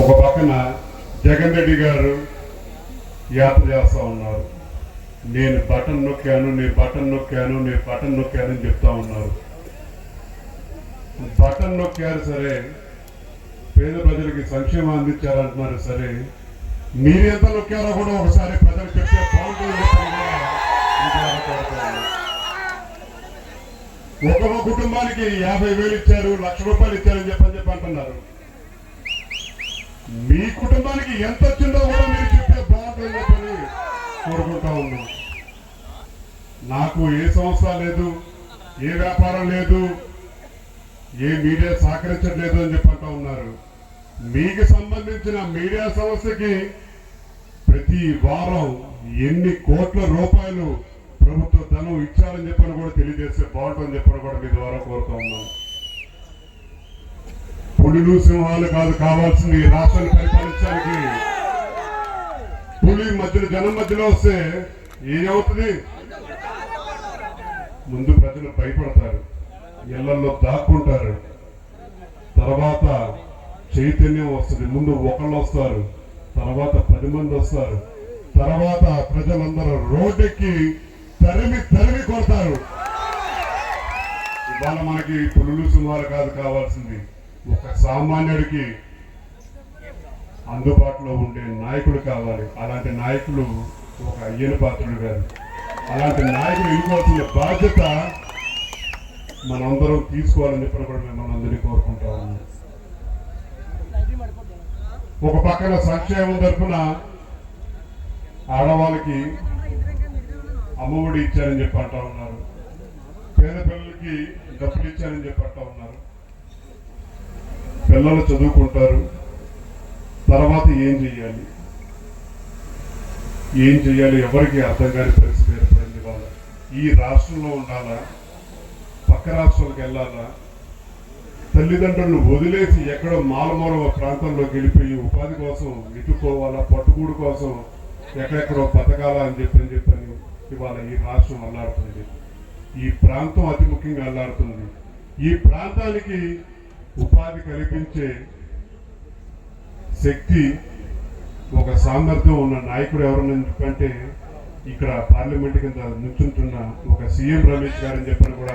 ఒక పక్కన జగన్ రెడ్డి గారు యాత్ర చేస్తా ఉన్నారు. నేను బటన్ నొక్కాను నేను బటన్ నొక్కాను నేను బటన్ నొక్కాను అని చెప్తా ఉన్నారు. బటన్ నొక్కారు సరే పేద ప్రజలకి సంక్షేమం అందించారంటున్నారు సరే మీరెంత నొక్కారో కూడా ఒకసారి ప్రజలు చెప్తే బాగుంటుంది ఒక్కొక్క కుటుంబానికి యాభై వేలు ఇచ్చారు లక్ష రూపాయలు ఇచ్చారని చెప్పని చెప్పి అంటున్నారు. కుటుంబానికి ఎంత వచ్చిందో కూడా మీరు చెప్తే బాగుంటుంది చెప్పని కోరుకుంటా ఉన్నాం. నాకు ఏ సంస్థ లేదు ఏ వ్యాపారం లేదు ఏ మీడియా సహకరించట్లేదు అని చెప్పి ఉన్నారు. మీకు సంబంధించిన మీడియా సంస్థకి ప్రతి వారం ఎన్ని కోట్ల రూపాయలు ప్రభుత్వ ధనం ఇచ్చారని చెప్పని కూడా తెలియజేస్తే బాగుంటుందని చెప్పని కూడా మీ ద్వారా కోరుతా ఉన్నాం. పులులు సింహాలు కాదు కావాల్సింది రాష్ట్రాన్ని పరిపాలించడానికి. పులి మధ్యలో జనం మధ్యలో వస్తే ఏమవుతుంది? ముందు ప్రజలు భయపడతారు ఇళ్ళలో దాక్కుంటారు. తర్వాత చైతన్యం వస్తుంది ముందు ఒకళ్ళు వస్తారు తర్వాత పది మంది వస్తారు. తర్వాత ప్రజలందరూ రోడ్డెక్కి తరిమి తరిమి కొడతారు. ఇవాళ మనకి పులులు సింహాలు కాదు కావాల్సింది ఒక సామాన్యుడికి అందుబాటులో ఉండే నాయకుడు కావాలి. అలాంటి నాయకులు ఒక అయ్యన పాత్రుడు గారు. అలాంటి నాయకులు ఇవ్వాల్సిన బాధ్యత మనందరం తీసుకోవాలని చెప్పిన కూడా మిమ్మల్ని అందరినీ కోరుకుంటా ఉన్నాం. ఒక పక్కన సంక్షేమం తరఫున ఆడవాళ్ళకి అమ్మఒడి ఇచ్చారని చెప్పి అంటా ఉన్నారు. పేద పిల్లలకి డబ్బులు ఇచ్చారని చెప్పి అంటా ఉన్నారు. పిల్లలు చదువుకుంటారు. తర్వాత ఏం చెయ్యాలి? ఏం చెయ్యాలి ఎవరికి అర్థం కాని పరిస్థితి ఏర్పడింది వాళ్ళ ఈ రాష్ట్రంలో ఉండాలా? పక్క రాష్ట్రాలకు వెళ్ళాలా? తల్లిదండ్రులను వదిలేసి ఎక్కడో మాలమూల ప్రాంతంలోకి వెళ్ళిపోయి ఉపాధి కోసం ఇటుకోవాలా పట్టుకూడు కోసం ఎక్కడెక్కడో బతకాలా అని చెప్పని చెప్పని ఇవాళ ఈ రాష్ట్రం అల్లాడుతుంది. ఈ ప్రాంతం అతి ముఖ్యంగా అల్లాడుతుంది. ఈ ప్రాంతానికి ఉపాధి కల్పించే శక్తి ఒక సామర్థ్యం ఉన్న నాయకుడు ఎవరన్నా చెప్పంటే ఇక్కడ పార్లమెంట్ కింద నుంచుంటున్న ఒక సీఎం రమేష్ గారని చెప్పని కూడా